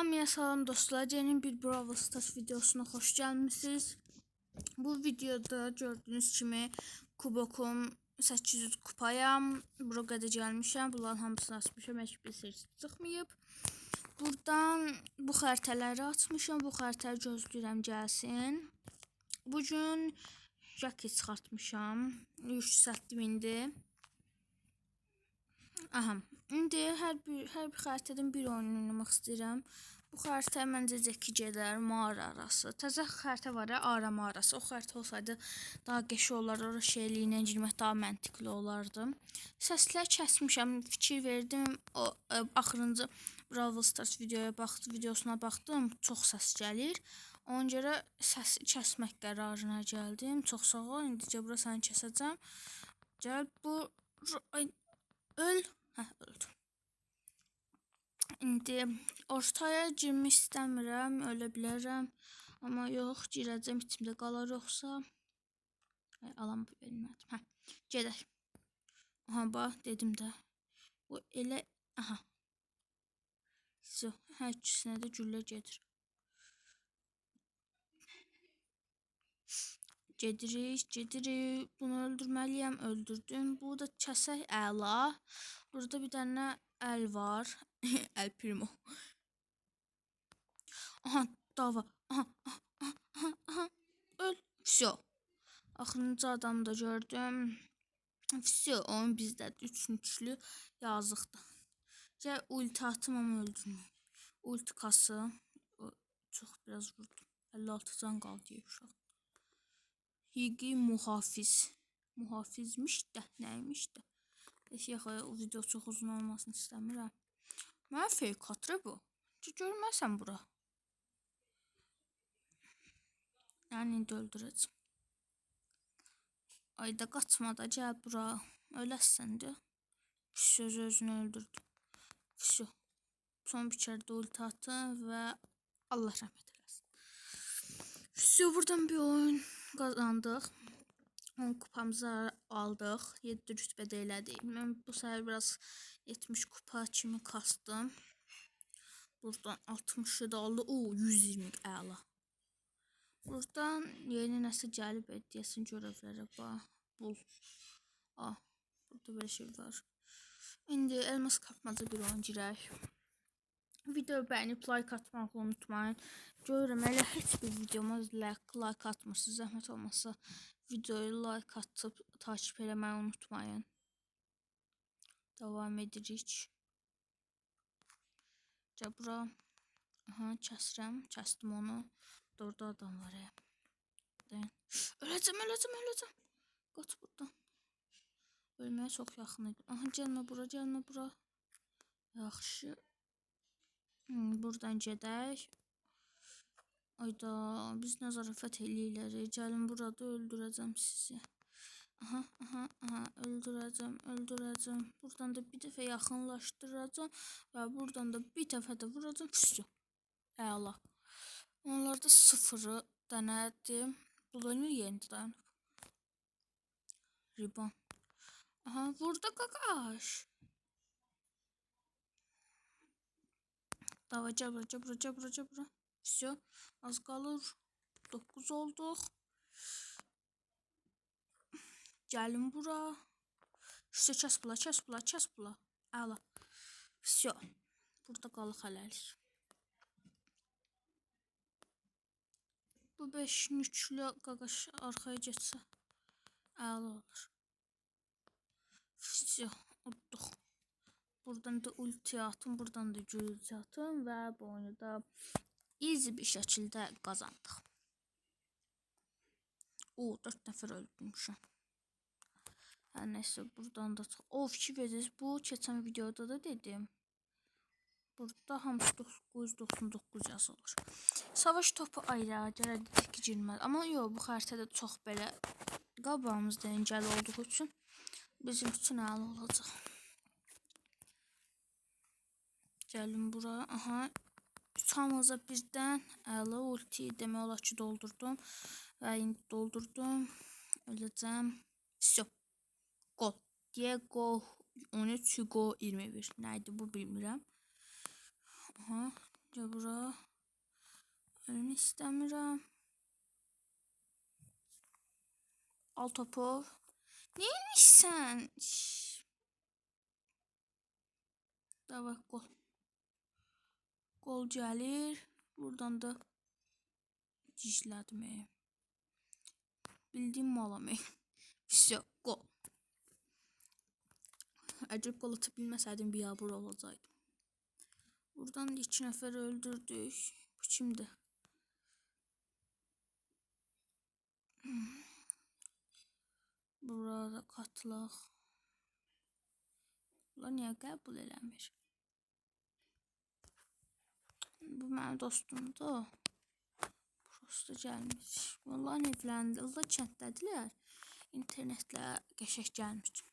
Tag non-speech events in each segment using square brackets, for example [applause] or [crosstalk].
Hamıya salam dostlar. Cenin bir Brawl Stars videosuna hoş gelmişsiniz. Bu videoda gördüğünüz kimi kubokum 800 kupayam. Bura qədər gəlmişəm. Bunların hamısını açmışam. Heç bir seçim çıxmayıb. Buradan bu xəritələri açmışam. Bu xəritələri gözləyirəm gəlsin. Bu gün Jackie çıxartmışam. 3 sətdim indi. Aha. İndi hər bir hər bir xəritədən bir oyun oynamaq istəyirəm. Bu xəritə məncə Zeki gedər mağara arası. Təzə xəritə var ara mağarası. O xəritə olsaydı daha qəşəng olar, ora şeyliyinə girmək daha məntiqli olardı. Səslər kəsmişəm, fikir verdim. O ə, axırıncı Brawl Stars videoya baxdı, videosuna baxdım. Çox səs gəlir. Ona görə səsi kəsmək qərarına gəldim. Çox sağ ol. İndicə bura səni kəsəcəm. Gəl bu Ay, öl. Hə, öldüm. İndi ortaya girmək istəmirəm, ölə bilərəm. Amma yox, girəcəm içimdə qalar yoxsa. Ay, alan bilmədim. Hə, gedək. Aha, bax, dedim də. Bu elə, aha. Zo, hər ikisinə də güllə gedir. Cediriş, cediri. Bunu öldürməliyəm, öldürdüm. Bu da kəsək əla. Burada bir dənə əl var. [laughs] əl primo. Aha, dava. Aha, aha, aha. Öl. Vsyo. Axırıncı adamı da gördüm. Vsyo, oyun bizdədir. Üçüncülü yazıqdır. Gəl ulti atım amma öldürmə. Ultikası. Çox biraz vurdum. 56 can qaldı uşaq. Higi muhafiz. Muhafizmiş de neymiş de. Neyse yaxı o video çox uzun olmasını istəmirəm. Mən fake xatirə bu. Ki görməsən bura. Yəni indi öldürəcəm. Ayda qaçma da gəl bura. Öləsən də. Pis söz özünü öldürdü. Pis. Son bir biçərdə ulti atı və Allah rəhmət eləsin. Pis buradan bir oyun kazandık. 10 kupamızı aldıq. 7 rütbədə elədik. Mən bu səfər biraz 70 kupa kimi kastım. Buradan 60'ı da aldı. O 120 əla. Buradan yeni nəsə gəlib deyəsin görevlərə bax. Bul. Ah, burada belə şey var. İndi elmas kapmaca bir oyun girək. Videoyu bəyənib like atmağı unutmayın. Görürəm elə heç bir videoma like, like atmırsınız. Zəhmət olmasa videoyu like atıp takip eləməyi unutmayın. Devam edirik. Gəl bura. Aha, kəsirəm. Kəsdim onu. Orada adam var ya. Öləcəm, öləcəm, öləcəm. Qaç buradan. Ölməyə çox yaxın idim. Aha, gəlmə bura, gəlmə bura. Yaxşı. Buradan gedək. Ayda, biz nə zarafat eləyirlər. Gəlin burada öldürəcəm sizi. Aha, aha, aha, öldürəcəm, öldürəcəm. Buradan da bir dəfə yaxınlaşdıracağam və buradan da bir dəfə də vuracağam. Füsü. Əla. Onlarda sıfırı dənədim. Bulanıyor yerində dayanıb. Ribbon. Aha, burada qaqaş. Davay, cabra, cabra, cabra, cabra. Все, az qalır. 9 olduq. Gəlin bura. Все, kəs bula, kəs bula, kəs bula. Əla. Все. Burada qalıq hələlik. Bu 5-in üçlü qaqaş arxaya getsə əla olur. Все, udduq. Buradan da ulti atım, buradan da gülücü atım və bu oyunu da easy bir şəkildə qazandıq. O, 4 nəfər öldürmüşəm. Hər nəysə, buradan da o fikir verirsiniz. Bu keçən videoda da dedim. Burada hamısı 999 yazılır. Savaş topu ayrı, gələcək ki, girməz. Amma yox, bu xəritədə çox belə qabağımızda əngəl olduğu üçün bizim üçün əla olacaq. Gəlin bura. Aha. Hamıza birdən əla ulti demək olar ki, doldurdum. Və indi doldurdum. Öləcəm. Всё. Gol. Diego 13 Hugo 21. Nəydi bu bilmirəm. Aha. Cəbura. Ölümü istəmirəm. Al topu. Neymişsən? Şş. Davay gol. Qol gəlir. Buradan da gizlətmək. Bildiyim malamək. Vəsə, qol. Əgər qol atıb bilməsəydim, [laughs] bir şey yabır olacaqdım. Buradan iki nəfər öldürdük. Bu kimdir? Burada qatlıq. Bunlar niyə qəbul eləmir? Bu mənim dostumdur. Prosta gəlmiş. Vallahi evləndi. Allah kənddədirlər. İnternetlə qəşəng gəlmiş.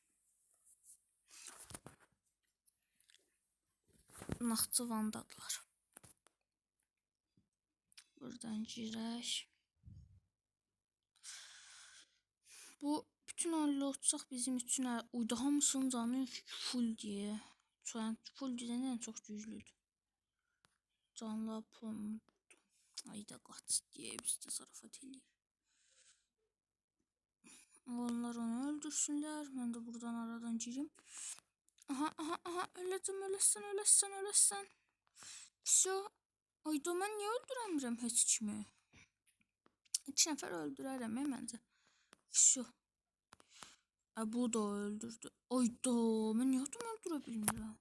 Naxçıvandadılar. Buradan girək. Bu bütün hallolsaq bizim üçün uydu hamısının canı full diye. Çoğun full deyəndən çox güclüdür canlı pom ayda gat diye biz tasarruf edelim. Onlar onu öldürsünler. Ben de buradan aradan gireyim. Aha aha aha öledim ölesin ölesin ölesin. Şu ayda ben niye öldüremirim hiç mi? İki nəfər öldürərəm məncə. Şu. Ə, bu da öldürdü. Ayda, mən niyə adam öldürə bilmirəm?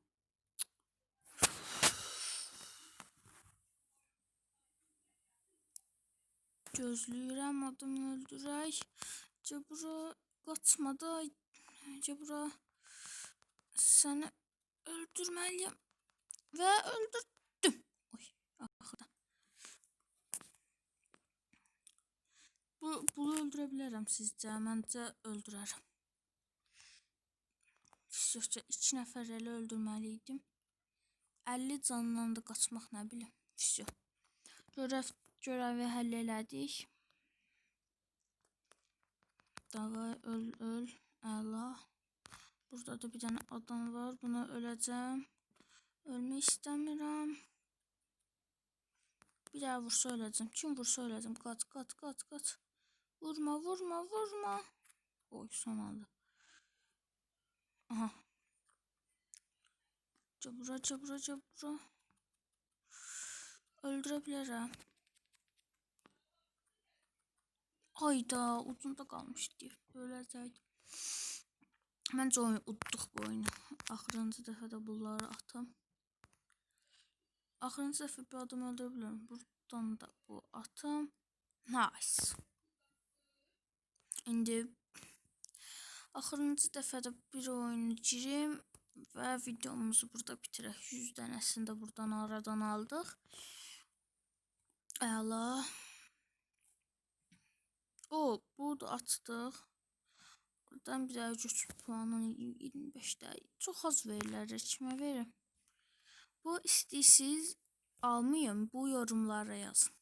Gözləyirəm adamı öldürək. Cəbura qaçmada. Cəbura səni öldürməliyəm. Və öldürdüm. Oy, axırda. Bu, bunu öldürə bilərəm sizcə? Məncə öldürərəm. Yoxsa iki nəfər elə öldürməli idim. 50 canla da qaçmaq nə bilim. Vəsiyo. Görəv, görəvi həll elədik. Davay öl öl. Əla. Burada da bir dənə adam var. Buna öləcəm. Ölmək istəmirəm. Bir daha vursa öləcəm. Kim vursa öləcəm. Qaç, qaç, qaç, qaç. Vurma, vurma, vurma. Oy, son anda. Aha. Cabura, cabura, cabura. Öldürə Hayda, ucunda qalmışdı. Öləcək. Məncə oyun udduq bu oyunu. Axırıncı dəfə də bunları atam. Axırıncı dəfə bir adam öldürə bilərəm. Buradan da bu atım. Nice. İndi axırıncı dəfə də bir oyunu girim və videomuzu burada bitirək. 100 dənəsini də buradan aradan aldıq. Əla. O, bunu açdıq. Buradan bir güc puanını 25'də çox az verirlər. Kimə verim? Bu istəyirsiniz almayın. Bu yorumlara yazın.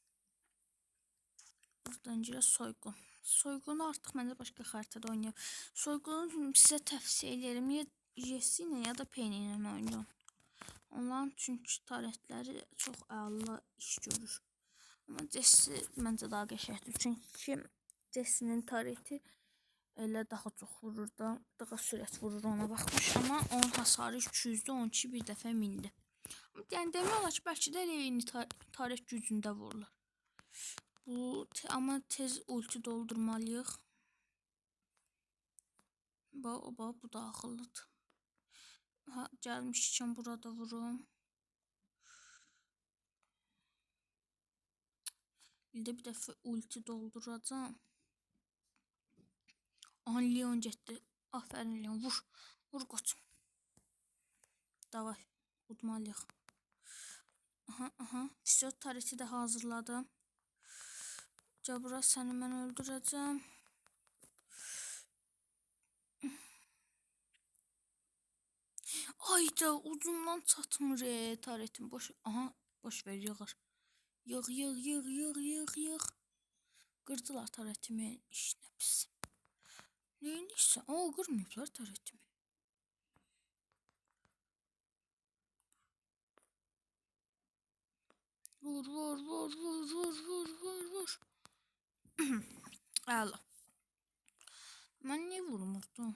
Buradan girə soygun. Soygunu artıq məndə başqa xəritədə oynayıram. Soygunu sizə tövsiyə edirəm. Ya Jesse ilə ya da Penny ilə oynayın. Onların çünki tarətləri çox əla iş görür. Amma Jesse məncə daha qəşəngdir. Çünki Jesse'nin tareti elə daha çox vurur da, daha sürət vurur ona baxmış. Amma onun hasarı 200-də, 12 bir dəfə mindi. Yəni demək olar ki, bəlkə də elə eyni gücündə vurulur. Bu te ama tez ulti doldurmalıyıq. Bax, o bu da axıllıdır. Ha, gəlmişkən burada vurum. İldə bir dəfə ulti dolduracağam. Aha, Leon getdi. Aferin Leon, vur. Vur qoçum. Davay, udmalıyıq. Aha, aha. Fisiot tarixi də hazırladım. Cabra səni mən öldürəcəm. Ayda uzundan çatmır e, taretim boş. Aha boş ver yığır. Yığ yığ yığ yığ yığ yığ. Qırdılar taretimi işinə pis. Neyinsə? Aa qırmayıblar taretimi. Vur vur vur vur vur vur vur vur. Əla. Mən niyə vurmurdum?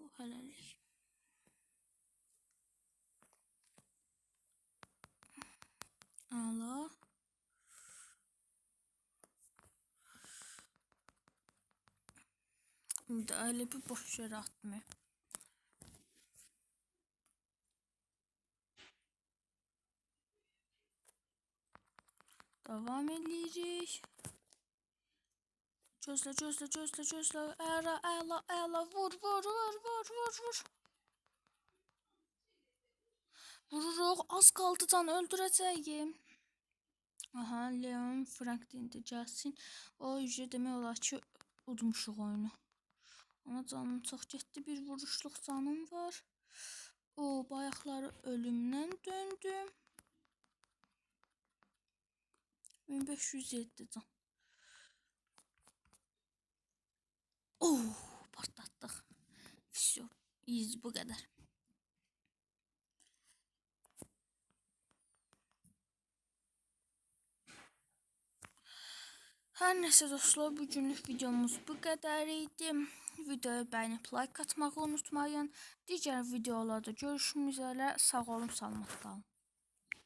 O hələlik. Əla. Elə bir boş yerə atmayayım. Devam edirik. Gözlə, gözlə, gözlə, gözlə. Əla, əla, əla. Vur, vur, vur, vur, vur, vur. Vururuq. Az qaldı can öldürəcəyim. Aha, Leon Franklin də gəlsin. O yüzə demək olar ki, udmuşuq oyunu. Ama canım çox getdi. Bir vuruşluq canım var. O, bayaqları ölümdən döndüm. 1507 can. Oh, partlattık. Все, iyiyiz bu kadar. Her neyse dostlar bugünlük videomuz bu kadar idi. Videoyu beğenip like atmayı unutmayın. Diğer videolarda görüşmek üzere. Sağ olun, salamat qalın.